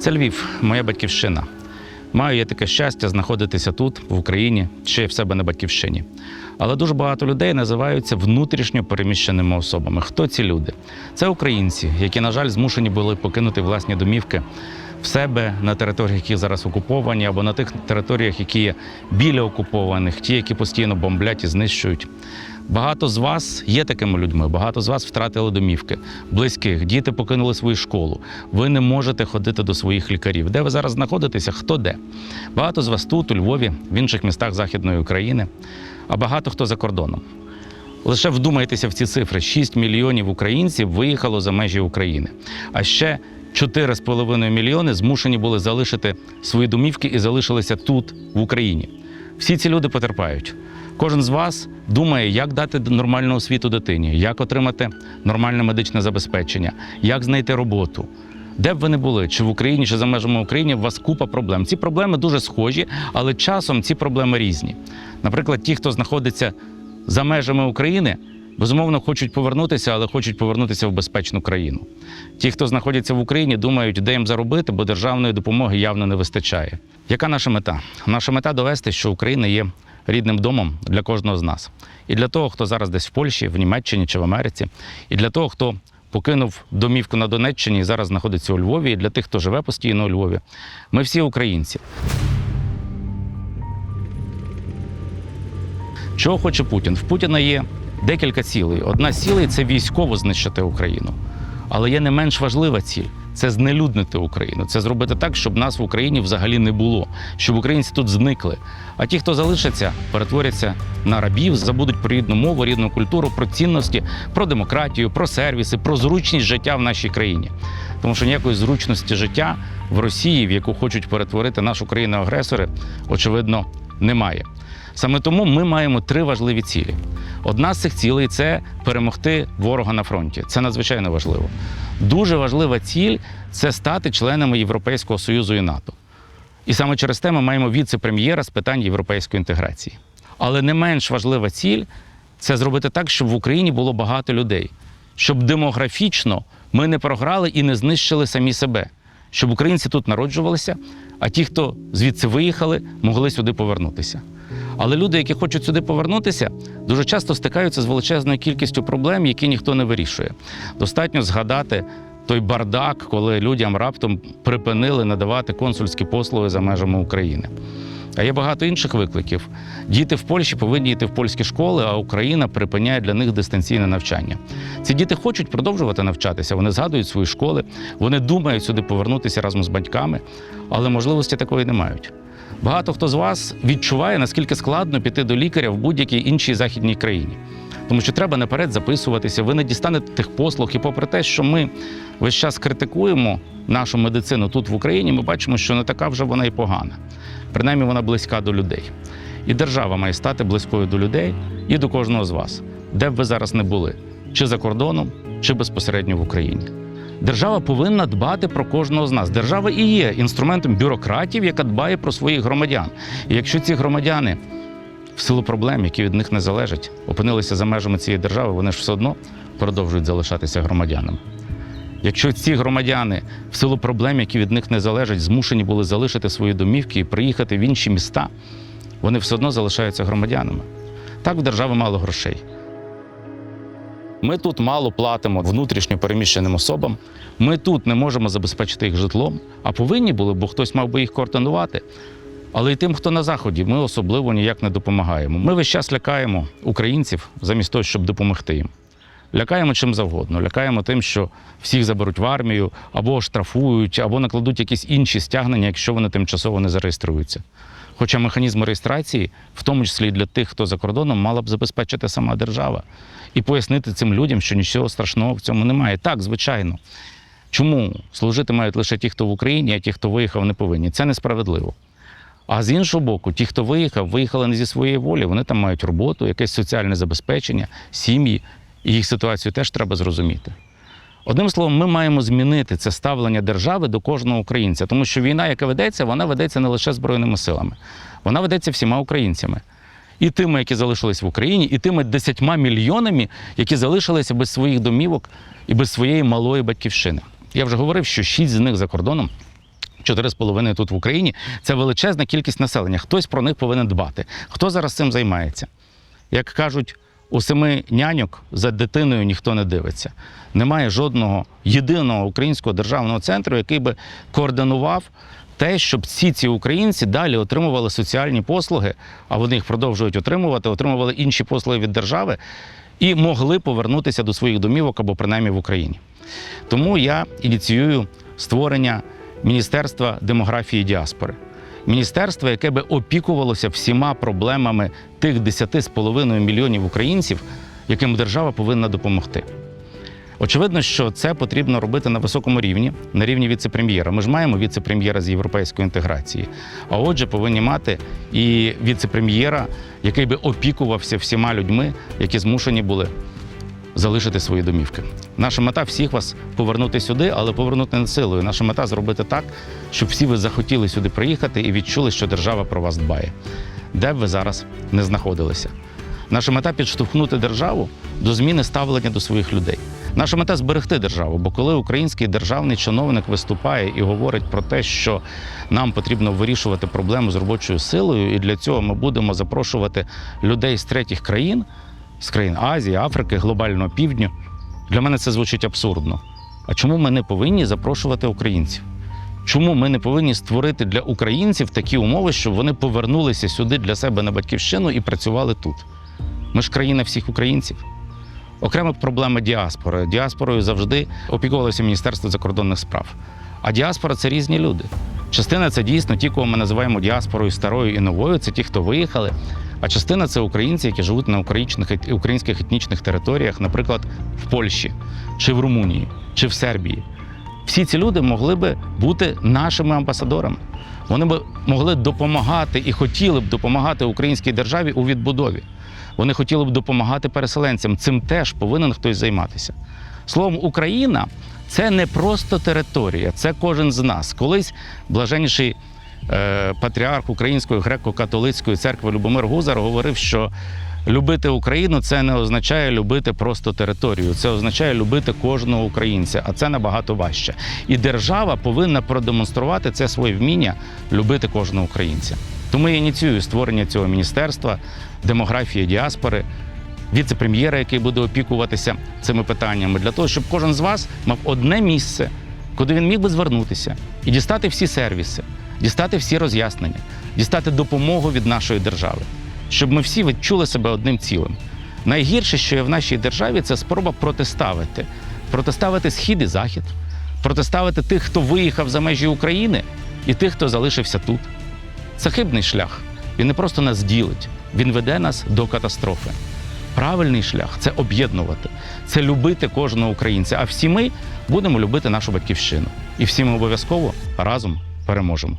Це Львів, моя батьківщина. Маю я таке щастя знаходитися тут, в Україні, й в себе на батьківщині. Але дуже багато людей називаються внутрішньо переміщеними особами. Хто ці люди? Це українці, які, на жаль, змушені були покинути власні домівки в себе на територіях, які зараз окуповані, або на тих територіях, які є біля окупованих, ті, які постійно бомблять і знищують. Багато з вас є такими людьми, багато з вас втратили домівки, близьких, діти покинули свою школу. Ви не можете ходити до своїх лікарів. Де ви зараз знаходитеся? Хто де? Багато з вас тут, у Львові, в інших містах Західної України, а багато хто за кордоном. Лише вдумайтеся в ці цифри: 6 мільйонів українців виїхало за межі України. А ще 4,5 мільйони змушені були залишити свої домівки і залишилися тут, в Україні. Всі ці люди потерпають. Кожен з вас думає, як дати нормальну освіту дитині, як отримати нормальне медичне забезпечення, як знайти роботу. Де б ви не були, чи в Україні, чи за межами України, у вас купа проблем. Ці проблеми дуже схожі, але часом ці проблеми різні. Наприклад, ті, хто знаходиться за межами України, безумовно хочуть повернутися, але хочуть повернутися в безпечну країну. Ті, хто знаходяться в Україні, думають, де їм заробити, бо державної допомоги явно не вистачає. Яка наша мета? Наша мета довести, що Україна є рідним домом для кожного з нас. І для того, хто зараз десь в Польщі, в Німеччині чи в Америці, і для того, хто покинув домівку на Донеччині і зараз знаходиться у Львові, і для тих, хто живе постійно у Львові. Ми всі українці. Чого хоче Путін? В Путіна є декілька цілей. Одна з цілей це військово знищити Україну. Але є не менш важлива ціль це знелюднити Україну, це зробити так, щоб нас в Україні взагалі не було, щоб українці тут зникли. А ті, хто залишаться, перетворяться на рабів, забудуть про рідну мову, рідну культуру, про цінності, про демократію, про сервіси, про зручність життя в нашій країні. Тому що ніякої зручності життя в Росії, в яку хочуть перетворити нашу країну агресори, очевидно, немає. Саме тому ми маємо три важливі цілі. Одна з цих цілей це перемогти ворога на фронті. Це надзвичайно важливо. Дуже важлива ціль це стати членами Європейського Союзу і НАТО. І саме через те ми маємо віце-прем'єра з питань європейської інтеграції. Але не менш важлива ціль це зробити так, щоб в Україні було багато людей, щоб демографічно ми не програли і не знищили самі себе, щоб українці тут народжувалися, а ті, хто звідси виїхали, могли сюди повернутися. Але люди, які хочуть сюди повернутися, дуже часто стикаються з величезною кількістю проблем, які ніхто не вирішує. Достатньо згадати той бардак, коли людям раптом припинили надавати консульські послуги за межами України. А є багато інших викликів. Діти в Польщі повинні йти в польські школи, а Україна припиняє для них дистанційне навчання. Ці діти хочуть продовжувати навчатися, вони згадують свої школи, вони думають сюди повернутися разом з батьками, але можливості такої не мають. Багато хто з вас відчуває, наскільки складно піти до лікаря в будь-якій іншій західній країні. Тому що треба наперед записуватися, ви не дістанете тих послуг. І попри те, що ми весь час критикуємо нашу медицину тут в Україні, ми бачимо, що не така вже вона і погана. Принаймні вона близька до людей. І держава має стати близькою до людей і до кожного з вас, де б ви зараз не були, чи за кордоном, чи безпосередньо в Україні. Держава повинна дбати про кожного з нас. Держава і є інструментом бюрократів, яка дбає про своїх громадян. І якщо ці громадяни в силу проблем, які від них не залежать, опинилися за межами цієї держави, вони ж все одно продовжують залишатися громадянами. Якщо ці громадяни в силу проблем, які від них не залежать, змушені були залишити свої домівки і приїхати в інші міста, вони все одно залишаються громадянами. Так в держави мало грошей. Ми тут мало платимо внутрішньо переміщеним особам. Ми тут не можемо забезпечити їх житлом, а повинні були, бо хтось мав би їх координувати. Але й тим, хто на заході, ми особливо ніяк не допомагаємо. Ми весь час лякаємо українців замість того, щоб допомогти їм. Лякаємо чим завгодно. Лякаємо тим, що всіх заберуть в армію, або штрафують, або накладуть якісь інші стягнення, якщо вони тимчасово не зареєструються. Хоча механізм реєстрації, в тому числі для тих, хто за кордоном, мала б забезпечити сама держава і пояснити цим людям, що нічого страшного в цьому немає. Так, звичайно. Чому служити мають лише ті, хто в Україні, а ті, хто виїхав, не повинні? Це несправедливо. А з іншого боку, ті, хто виїхав, виїхали не зі своєї волі. Вони там мають роботу, якесь соціальне забезпечення, сім'ї, і їх ситуацію теж треба зрозуміти. Одним словом, ми маємо змінити це ставлення держави до кожного українця, тому що війна, яка ведеться, вона ведеться не лише збройними силами, вона ведеться всіма українцями. І тими, які залишились в Україні, і тими десятьма мільйонами, які залишилися без своїх домівок і без своєї малої батьківщини. Я вже говорив, що шість з них за кордоном, 4,5 тут в Україні. Це величезна кількість населення. Хтось про них повинен дбати. Хто зараз цим займається? Як кажуть, у семи няньок за дитиною ніхто не дивиться. Немає жодного єдиного українського державного центру, який би координував те, щоб всі ці українці далі отримували соціальні послуги, а вони їх продовжують отримувати, отримували інші послуги від держави і могли повернутися до своїх домівок або принаймні в Україні. Тому я ініціюю створення Міністерства демографії і діаспори. Міністерство, яке би опікувалося всіма проблемами тих 10,5 мільйонів українців, яким держава повинна допомогти. Очевидно, що це потрібно робити на високому рівні, на рівні віце-прем'єра. Ми ж маємо віце-прем'єра з європейської інтеграції. А отже, повинні мати і віце-прем'єра, який би опікувався всіма людьми, які змушені були залишити свої домівки. Наша мета всіх вас повернути сюди, але повернути не силою. Наша мета зробити так, щоб всі ви захотіли сюди приїхати і відчули, що держава про вас дбає, де б ви зараз не знаходилися. Наша мета підштовхнути державу до зміни ставлення до своїх людей. Наша мета зберегти державу, бо коли український державний чиновник виступає і говорить про те, що нам потрібно вирішувати проблему з робочою силою, і для цього ми будемо запрошувати людей з третіх країн, з країн Азії, Африки, глобального півдню. Для мене це звучить абсурдно. А чому ми не повинні запрошувати українців? Чому ми не повинні створити для українців такі умови, щоб вони повернулися сюди для себе на батьківщину і працювали тут? Ми ж країна всіх українців. Окрема проблема діаспори. Діаспорою завжди опікувалося Міністерство закордонних справ. А діаспора це різні люди. Частина це дійсно ті, кого ми називаємо діаспорою старою і новою, це ті, хто виїхали. А частина це українці, які живуть на українських, етнічних територіях, наприклад, в Польщі, чи в Румунії, чи в Сербії. Всі ці люди могли би бути нашими амбасадорами. Вони б могли допомагати і хотіли б допомагати українській державі у відбудові. Вони хотіли б допомагати переселенцям. Цим теж повинен хтось займатися. Словом, Україна це не просто територія, це кожен з нас. Колись блаженніший патріарх Української греко-католицької церкви Любомир Гузар говорив, що любити Україну це не означає любити просто територію, це означає любити кожного українця, а це набагато важче. І держава повинна продемонструвати це своє вміння любити кожного українця. Тому я ініціюю створення цього міністерства демографії діаспори, віце-прем'єра, який буде опікуватися цими питаннями, для того, щоб кожен з вас мав одне місце, куди він міг би звернутися і дістати всі сервіси, дістати всі роз'яснення, дістати допомогу від нашої держави, щоб ми всі відчули себе одним цілим. Найгірше, що є в нашій державі, це спроба протиставити, протиставити схід і захід, протиставити тих, хто виїхав за межі України, і тих, хто залишився тут. Це хибний шлях. Він не просто нас ділить, він веде нас до катастрофи. Правильний шлях це об'єднувати, це любити кожного українця. А всі ми будемо любити нашу батьківщину. І всі ми обов'язково разом переможемо.